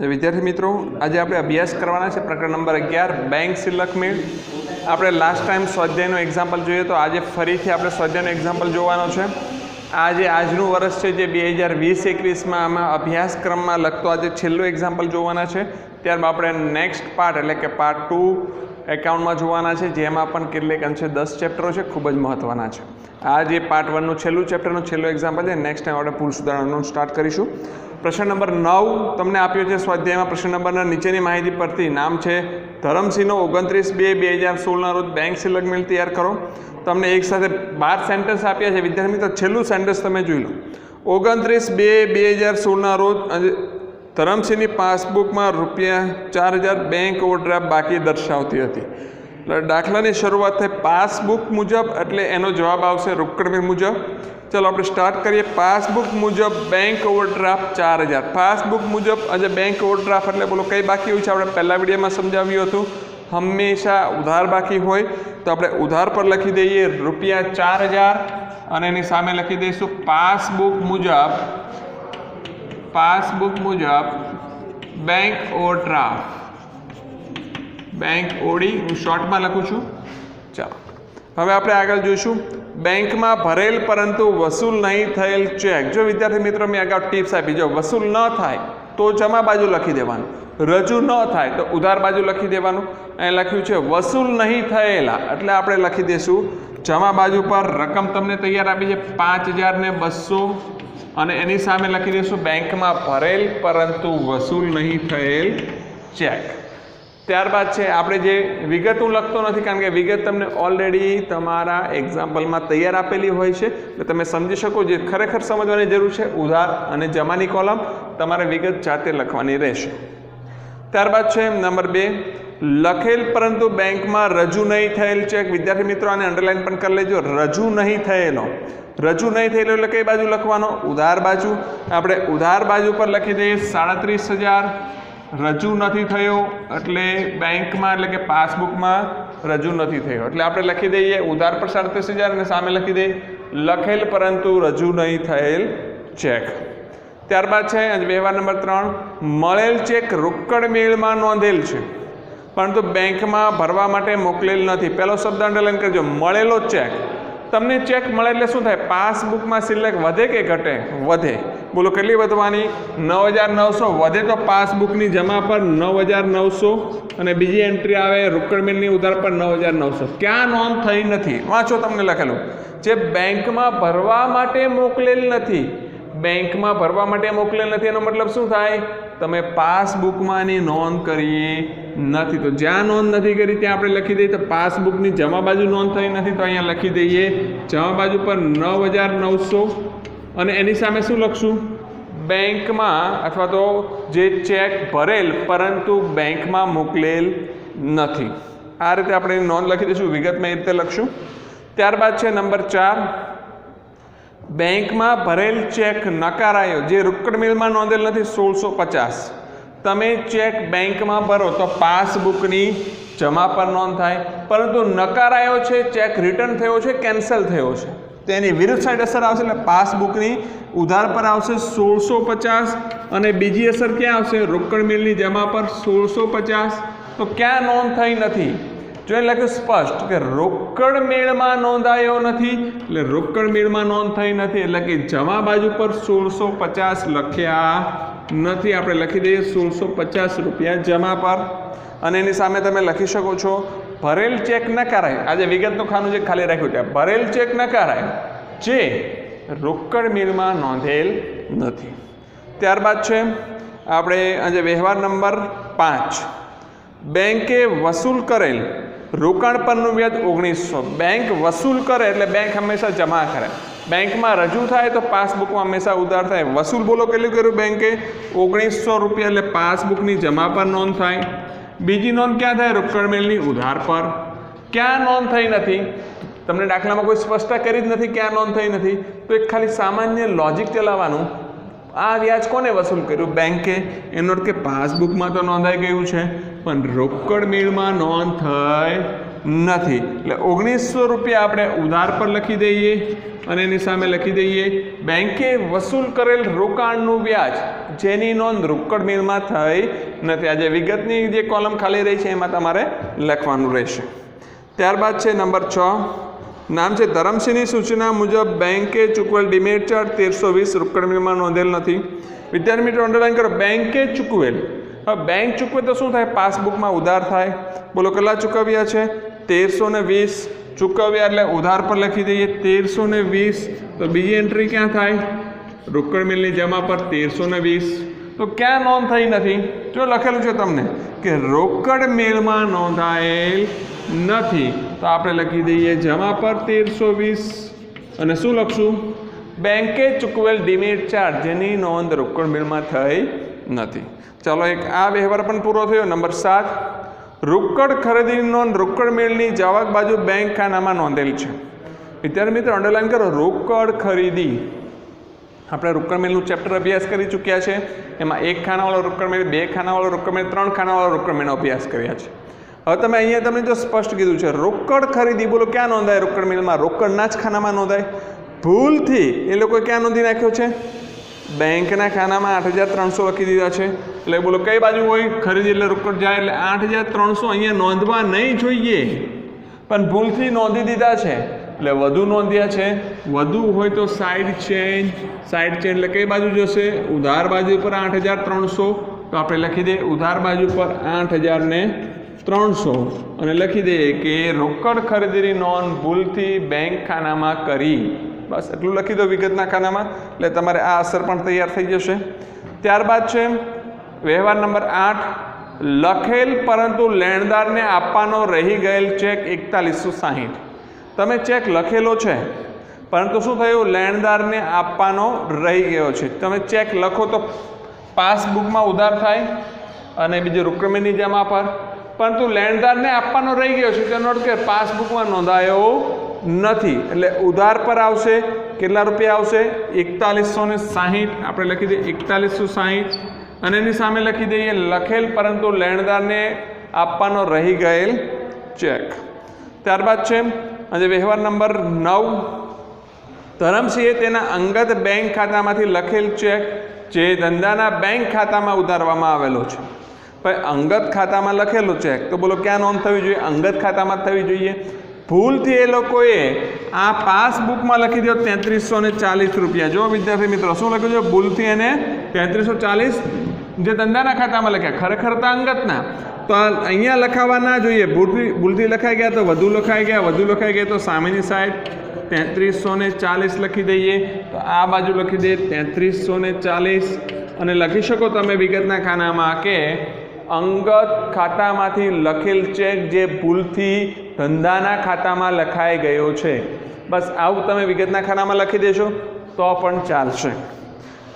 વિદ્યાર્થી મિત્રો, આજે આપણે અભ્યાસ કરવાના છે પ્રકરણ નંબર અગિયાર, બેંક મેળ. આપણે લાસ્ટ ટાઈમ સ્વાધ્યાયનું એક્ઝામ્પલ જોઈએ તો આજે ફરીથી આપણે સ્વાધ્યાયનું એક્ઝામ્પલ જોવાનો છે. આજે આજનું વર્ષ છે જે બે હજાર વીસ એકવીસમાં આમાં અભ્યાસક્રમમાં લગતો આજે છેલ્લું એક્ઝામ્પલ જોવાના છે. ત્યારબાદ આપણે નેક્સ્ટ પાર્ટ એટલે કે પાર્ટ ટુ એકાઉન્ટમાં જોવાના છે, જેમાં પણ કેટલેક અંશે દસ ચેપ્ટરો છે, ખૂબ જ મહત્ત્વના છે. આ જે પાર્ટ વનનું છેલ્લું ચેપ્ટરનું છેલ્લું એક્ઝામ્પલ છે નેક્સ્ટ ટાઈમ આપણે પૂર સુધારણાનું સ્ટાર્ટ કરીશું. પ્રશ્ન નંબર નવ તમને આપ્યો છે સ્વાધ્યાયમાં. પ્રશ્ન નંબરના નીચેની માહિતી પરથી નામ છે ધરમસિંહનો ઓગણત્રીસ બે બે હજાર સોળના રોજ બેંક સિલક મિલ તૈયાર કરો. તમને એક સાથે બાર સેન્ટેન્સ આપ્યા છે. વિદ્યાર્થી મિત્રો, છેલ્લું સેન્ટેન્સ તમે જોઈ લો. ઓગણત્રીસ બે બે હજાર સોળના રોજ ધરમસિંહની પાસબુકમાં રૂપિયા ચાર હજાર બેંક ઓવરડ્રાફ્ટ બાકી દર્શાવતી હતી. એટલે દાખલાની શરૂઆત થઈ પાસબુક મુજબ, એટલે એનો જવાબ આવશે રોકડબી મુજબ. ચલો આપણે સ્ટાર્ટ કરીએ. પાસબુક મુજબ બેંક ઓવરડ્રાફ્ટ ચાર હજાર. પાસબુક મુજબ આજે બેંક ઓવરડ્રાફ્ટ એટલે બોલો કઈ બાકી હોય છે? આપણે પહેલા વિડીયોમાં સમજાવ્યું હતું. હંમેશા ઉધાર બાકી હોય. તો આપણે ઉધાર પર લખી દઈએ રૂપિયા ચાર હજાર અને એની સામે લખી દઈશું પાસબુક મુજબ પાસબુક મુજબ બેંક ઓવરડ્રાફ્ટ બેંક ઓડી હું શોર્ટમાં લખું છું. ચાલો. હવે આપણે આગળ જોઈશું. બેંકમાં ભરેલ પરંતુ વસૂલ નહીં થયેલ ચેક. જો વિદ્યાર્થી મિત્રો, મેં અગાઉ ટિપ્સ આપી. જો વસૂલ ન થાય, તો જમા બાજુ લખી દેવાનું. રજૂ ન થાય, તો ઉધાર બાજુ લખી દેવાનું. અહીં લખ્યું છે, વસૂલ નહીં થયેલા. એટલે આપણે લખી દઈશું જમા બાજુ પર રકમ તમને તૈયાર આપી છે, પાંચ હજાર ને બસો. અને એની સામે લખી દઈશું બેંકમાં ભરેલ પરંતુ વસૂલ નહીં થયેલ ચેક. ત્યારબાદ છે, આપણે જે વિગત હું લખતો નથી, કારણ કે વિગત તમને ઓલરેડી તમારા એક્ઝામ્પલમાં તૈયાર આપેલી હોય છે. એટલે તમે સમજી શકો જે ખરેખર સમજવાની જરૂર છે, ઉધાર અને જમાની કોલમ તમારે વિગત જાતે લખવાની રહેશે. ત્યારબાદ છે, નંબર બે, લખેલ પરંતુ બેંકમાં રજૂ નહીં થયેલ ચેક વિદ્યાર્થી મિત્રો, આને અંડરલાઇન પણ કરી લેજો, રજૂ નહીં થયેલો. રજૂ નહીં થયેલો એટલે કઈ બાજુ લખવાનો? ઉધાર બાજુ. આપણે ઉધાર બાજુ પર લખી દઈએ, સાડત્રીસ હજાર રજૂ નથી થયો, એટલે બેંકમાં, એટલે કે પાસબુકમાં રજૂ નથી થયો. એટલે આપણે લખી દઈએ ઉધાર પર સાડત્રીસ અને સામે લખી દઈએ, લખેલ પરંતુ રજૂ નહીં થયેલ ચેક. ત્યારબાદ છે વ્યવહાર નંબર ત્રણ, મળેલ ચેક રોકડ મેળમાં નોંધેલ છે. પરંતુ બેંકમાં ભરવા માટે મોકલેલ નથી. પહેલો શબ્દ અંડરલાઈન કરજો, મળેલો ચેક. તમને ચેક મળે એટલે શું થાય? પાસબુકમાં સિલેક્ટ વધે કે ઘટે? વધે. બોલો, કેટલી વધવાની? નવ હજાર નવસો વધે તો પાસબુકની જમા પર નવ હજાર નવસો અને બીજી એન્ટ્રી આવે રોકડ ઉધાર પર નવ હજાર નવસો. ક્યાં નોંધ થઈ નથી? વાંચો તમને લખેલું. જે બેંકમાં ભરવા માટે મોકલેલ નથી. બેંકમાં ભરવા માટે મોકલેલ નથી, એનો મતલબ શું થાય? તમે પાસબુકમાં એની નોંધ કરી નથી. તો જ્યાં નોંધ નથી કરી, ત્યાં આપણે લખી દઈએ તો પાસબુકની જમા બાજુ નોંધ થઈ નથી, તો અહીંયા લખી દઈએ. જમા બાજુ પર નવ હજાર નવસો અને એની સામે શું લખશું? બેંકમાં અથવા તો જે ચેક ભરેલ, પરંતુ બેંકમાં મોકલેલ નથી. આ રીતે આપણે નોંધ લખી દઈશું. વિગતમાં એ રીતે લખશું. ત્યારબાદ છે નંબર ચાર. બેંકમાં ભરેલ ચેક નકારાયો. જે રોકડ મિલમાં નોંધેલ નથી, સોળસો પચાસ. તમે ચેક બેંકમાં ભરો તો પાસબુકની જમા પર નોંધ થાય. પરંતુ નકારાયો છે, ચેક રિટર્ન થયો છે, કેન્સલ થયો છે. તેની વિરુદ્ધ સાઈડ અસર આવશે એટલે પાસબુકની ઉધાર પર આવશે સોળસો પચાસ અને બીજી અસર ક્યાં આવશે? રોકડ મિલની જમા પર સોળસો પચાસ. તો ક્યાં નોંધ થઈ નથી? જો એ લખ્યું સ્પષ્ટ કે રોકડ મેળમાં નોંધાયો નથી, એટલે રોકડ મેળમાં નોંધ થઈ નથી, એટલે કે જમા બાજુ પર સોળસો પચાસ લખ્યા નથી. આપણે લખી દઈએ સોળસો પચાસ રૂપિયા જમા પર. અને એની સામે તમે લખી શકો છો ભરેલ ચેક નકારાય આજે વિગતનું ખાનું જે ખાલી રાખ્યું ત્યાં ભરેલ ચેક નકારાય જે રોકડ મિલમાં નોંધેલ નથી. ત્યારબાદ છે, આપણે આજે વ્યવહાર નંબર પાંચ. બેંકે વસૂલ કરેલ રોકાણ પરનું વ્યાજ ઓગણીસો. બેંક વસૂલ કરે એટલે બેંક હંમેશા જમા કરે. બેંકમાં રજૂ થાય તો પાસબુકમાં હંમેશા ઉધાર થાય. વસૂલ બોલો કેટલું કર્યું બેંકે? ઓગણીસો રૂપિયા એટલે પાસબુકની જમા પર નોંધ થાય. બીજી નોંધ ક્યાં થાય? રોકડ મેલની ઉધાર પર. ક્યાં નોંધ થઈ નથી? તમને દાખલામાં કોઈ સ્પષ્ટતા કરી જ નથી ક્યાં નોંધ થઈ નથી. તો એક ખાલી સામાન્ય લોજિક ચલાવવાનું. આ વ્યાજ કોને વસૂલ કર્યું? બેંકે. એનો કે પાસબુકમાં તો નોંધાઈ ગયું છે, પણ રોકડ મેળમાં નોંધ થઈ નથી. એટલે ઓગણીસો રૂપિયા આપણે ઉધાર પર લખી દઈએ અને એની સામે લખી દઈએ, બેંકે વસૂલ કરેલ રોકાણનું વ્યાજ જેની નોંધ રોકડ મિલમાં થઈ નથી. આજે વિગતની જે કોલમ ખાલી રહી છે એમાં તમારે લખવાનું રહેશે. ત્યારબાદ છે નંબર છ. નામ છે, ધરમસિંહની સૂચના મુજબ બેંકે ચૂકવેલ ડિમેટ ચાર્જ તેરસો વીસ રોકડ મિલમાં નોંધેલ નથી. વિદ્યાર્થી મિત્રો અંડરલાઈન કરો, બેંકે ચૂકવેલ. હવે બેંક ચૂકવે તો શું થાય? પાસબુકમાં ઉધાર થાય. બોલો, કેટલા ચૂકવ્યા છે? તેરસો ને વીસ ચૂકવ્યા એટલે ઉધાર પર લખી દઈએ તેરસો ને વીસ. તો બીજી એન્ટ્રી ક્યાં થાય? રોકડ મિલની જમા પર તેરસો ને વીસ. તો ક્યાં નોંધ થઈ નથી? જો લખેલું છે તમને કે રોકડ મેળમાં નોંધાયેલ નથી. તો આપણે લખી દઈએ જમા પર તેરસો વીસ. અને શું લખશું? બેંકે ચૂકવેલ ડિમિટ ચાર્જ જેની નોંધ રોકડ મેળમાં થઈ નથી. ચાલો એક આ વ્યવહાર પણ પૂરો થયો. નંબર સાત. રોકડ ખરીદીની નોંધ રોકડ મેળની જવાબ બાજુ બેંક ખાનામાં નોંધેલ છે. વિદ્યાર્થી મિત્રો અંડરલાઈન કરો રોકડ ખરીદી. આપણે રોકડ મેળનું ચેપ્ટર અભ્યાસ કરી ચૂક્યા છે. એમાં એક ખાનાવાળો રોકડ મેળ, બે ખાનાવાળો રોકડ મેળ, ત્રણ ખાનાવાળો રોકડ મેળનો અભ્યાસ કર્યા છે. હવે તમે અહીંયા તમને જો સ્પષ્ટ કીધું છે રોકડ ખરીદી, બોલો ક્યાં નોંધાય રોકડ મેળમાં? રોકડના જ ખાનામાં નોંધાય. ભૂલથી એ લોકોએ ક્યાં નોંધી નાખ્યો છે? બેંકના ખાનામાં આઠ હજાર ત્રણસો લખી દીધા છે. એટલે બોલો, કઈ બાજુ હોય? ખરીદી એટલે રોકડ જાય એટલે આઠ હજાર ત્રણસો અહીંયા નોંધવા નહીં જોઈએ. પણ ભૂલથી નોંધી દીધા છે. એટલે વધુ નોંધ્યા છે. વધુ હોય તો સાઈડ ચેન્જ સાઈડ ચેન્જ એટલે કઈ બાજુ જશે? ઉધાર બાજુ પર આઠ હજાર ત્રણસો. તો આપણે લખી દઈએ, ઉધાર બાજુ પર આઠ હજાર ને ત્રણસો. અને લખી દઈએ કે રોકડ ખરીદીની નોંધ ભૂલથી બેંક ખાનામાં કરી. બસ, એટલું લખી દો વિગતના ખાનામાં. એટલે તમારે આ અસર પણ તૈયાર થઈ જશે. ત્યારબાદ છે, વ્યવહાર નંબર આઠ, લખેલ પરંતુ લેણદારને આપવાનો રહી ગયેલ ચેક એકતાલીસો સાહીઠ. તમે ચેક લખેલો છે, પરંતુ શું થયું? લેણદારને આપવાનો રહી ગયો છે. તમે ચેક લખો તો પાસબુકમાં ઉધાર થાય અને બીજી રૂકમીની જમા પર પરંતુ લેણદારને આપવાનો રહી ગયો છે. તેનો અર્થ કે પાસબુકમાં નોંધાયો નથી. એટલે ઉધાર પર આવશે, કેટલા રૂપિયા આવશે? એકતાલીસો ને સાહીઠ. આપણે લખી દઈએ એકતાલીસો સાહીઠ. અને એની સામે લખી દઈએ, લખેલ પરંતુ લેણદારને આપવાનો રહી ગયેલ ચેક. ત્યારબાદ છે, આજે વ્યવહાર નંબર નવ. ધરમસિંહે તેના અંગત બેંક ખાતામાંથી લખેલ ચેક, જે ધંધાના બેંક ખાતામાં ઉતારવામાં આવેલો છે. ભાઈ, અંગત ખાતામાં લખેલો ચેક. તો બોલો, ક્યાં નોંધ થવી જોઈએ? અંગત ખાતામાં થવી જોઈએ. ભૂલથી એ લોકોએ આ પાસબુકમાં લખી દો તેત્રીસો ને ચાલીસ રૂપિયા. જો વિદ્યાર્થી મિત્રો, શું લખ્યું છે? ભૂલથી એને તેત્રીસો ચાલીસ જે ધંધાના ખાતામાં લખ્યા. ખરેખર તો અંગતના. તો અહીંયા લખાવા ના જોઈએ. ભૂલથી ભૂલથી લખાઈ ગયા તો વધુ લખાઈ ગયા, વધુ લખાઈ ગયા તો સામેની સાઈડ તેત્રીસો ને ચાલીસ લખી દઈએ. તો આ બાજુ લખી દઈએ તેત્રીસો ને ચાલીસ. અને લખી શકો તમે વિગતના ખાનામાં કે અંગત ખાતામાંથી લખેલ ચેક જે ભૂલથી ધંધાના ખાતામાં લખાઈ ગયો છે. બસ આવું તમે વિગતના ખાનામાં લખી દેશો તો પણ ચાલશે.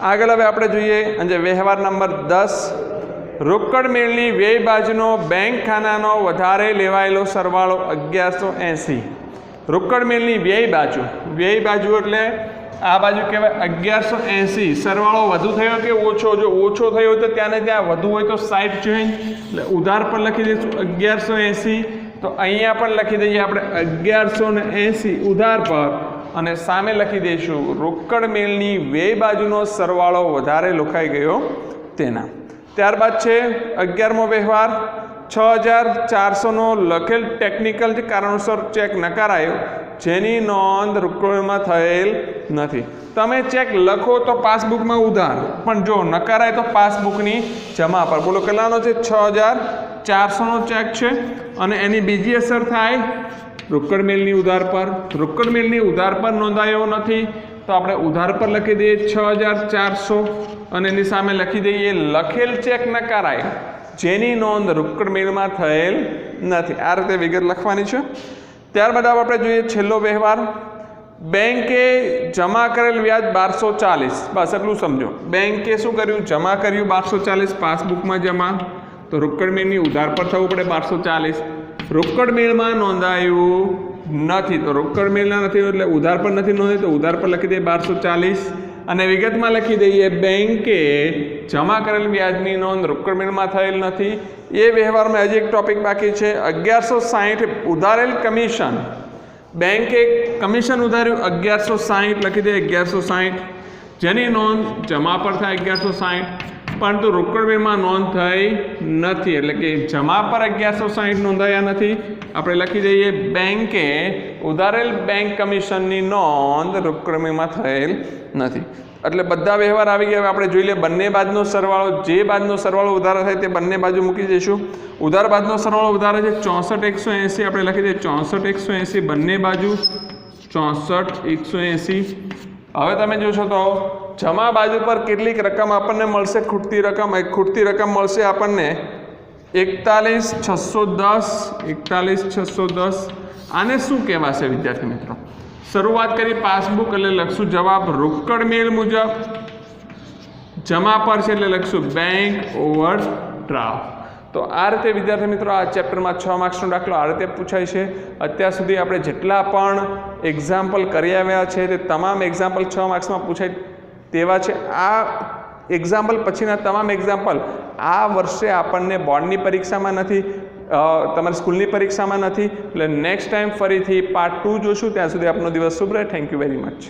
આગળ હવે આપણે જોઈએ અને વ્યવહાર નંબર દસ. રોકડ મેળની વ્યય બાજુનો બેંક ખાનાનો વધારે લેવાયેલો સરવાળો અગિયારસો એંસી. રોકડ મેળની વ્યય બાજુ વ્યય બાજુ એટલે આ બાજુ કહેવાય અગિયારસો એંસી. સરવાળો વધુ થયો કે ઓછો? જો ઓછો થયો તો ત્યાં ત્યાં વધુ હોય તો સાઈડ ચેન્જ એટલે ઉધાર પર લખી દઈશું, અગિયારસો એંસી. તો અહીંયા પણ લખી દઈએ આપણે અગિયારસો ને એંસી ઉધાર પર. અને સામે લખી દઈશું, રોકડ મેલની બે બાજુનો સરવાળો વધારે લોખાઈ ગયો તેના. ત્યારબાદ છે અગિયારમો વ્યવહાર. છ હજાર ચારસોનો લખેલ ટેકનિકલ કારણોસર ચેક નકારાયો. જેની નોંધ રોકડમાં થયેલ નથી. તમે ચેક લખો તો પાસબુકમાં ઉધાર. પણ જો નકારાય તો પાસબુકની જમા પર. બોલો, કેટલાનો છે? છ હજાર ચારસોનો ચેક છે. અને એની બીજી અસર થાય રોકડ મેલની ઉધાર પર. રોકડ મેલની ઉધાર પર નોંધાયો નથી. તો આપણે ઉધાર પર લખી દઈએ છ હજાર ચારસો. અને એની સામે લખી દઈએ, લખેલ ચેક નકારાય. જેની નોંધ રોકડ મેલમાં થયેલ નથી. આ રીતે વિગત લખવાની છે. ત્યારબાદ આપણે જોઈએ છેલ્લો વ્યવહાર. બેંકે જમા કરેલ વ્યાજ બારસો ચાલીસ. બસ એટલું સમજો. બેંકે શું કર્યું? જમા કર્યું બારસો ચાલીસ, પાસબુકમાં જમા. તો રોકડ મેળની ઉધાર પર થવું પડે બારસો ચાલીસ. રોકડ મેળમાં નોંધાયું નથી. તો રોકડ મેળના નથી એટલે ઉધાર પર નથી નોંધાયું, તો ઉધાર પર લખી દઈએ બારસો ચાલીસ. અને વિગતમાં લખી દઈએ બેંકે જમા કરેલ વ્યાજની નોંધ રોકડ થયેલ નથી. એ વ્યવહારમાં હજી એક ટોપિક બાકી છે. અગિયારસો સાહીઠ ઉધારેલ કમિશન બેંકે કમિશન ઉધાર્યું અગિયારસો સાહીઠ, લખી દે અગિયારસો સાહીઠ. જેની નોંધ જમા પર થાય અગિયારસો સાહીઠ. પરંતુ રોકડ વીમા નોંધ થઈ નથી. એટલે કે જમા પર અગિયારસો સાહીઠ નોંધાયા નથી. આપણે લખી દઈએ, બેંકે ઉધારેલ બેંક કમિશનની નોંધ રોકડ વીમા થયેલ નથી. એટલે બધા વ્યવહાર આવી ગયા. આપણે જોઈ લઈએ, બંને બાજુનો સરવાળો, જે બાજુનો સરવાળો વધારે થાય તે બંને બાજુ મૂકી દઈશું. ઉધાર બાજુનો સરવાળો વધારે છે ચોસઠ એકસો એંસી. આપણે લખી દઈએ, ચોસઠ એકસો એંસી બંને બાજુ, ચોસઠ એકસો એંસી. હવે તમે જોશો તો જમા બાજુ પર કેટલીક રકમ આપણને મળશે? ખૂટતી રકમ ખૂટતી રકમ મળશે આપણને એકતાલીસ છસો દસ, એકતાલીસ છસો દસ. આને શું કહેવાશે વિદ્યાર્થી મિત્રો? શરૂઆત કરી પાસબુક એટલે લખશું જવાબ રોકડ મેળ મુજબ. જમા પર છે એટલે લખશું બેંક ઓવર ડ્રાફ્ટ તો આ રીતે વિદ્યાર્થી મિત્રો આ ચેપ્ટરમાં છ માર્ક્સનો દાખલો આ રીતે પૂછાય છે. અત્યાર સુધી આપણે જેટલા પણ એક્ઝામ્પલ કરી આવ્યા છે તે તમામ એક્ઝામ્પલ છ માર્ક્સમાં પૂછાય. તેવા છે. આ એક્ઝામ્પલ પછીના તમામ એક્ઝામ્પલ આ વર્ષે આપણને બોર્ડની પરીક્ષામાં નથી તમારી સ્કૂલની પરીક્ષામાં નથી. એટલે નેક્સ્ટ ટાઈમ ફરીથી પાર્ટ ટુ જોશું. ત્યાં સુધી આપનો દિવસ શુભ રહે. Thank you very much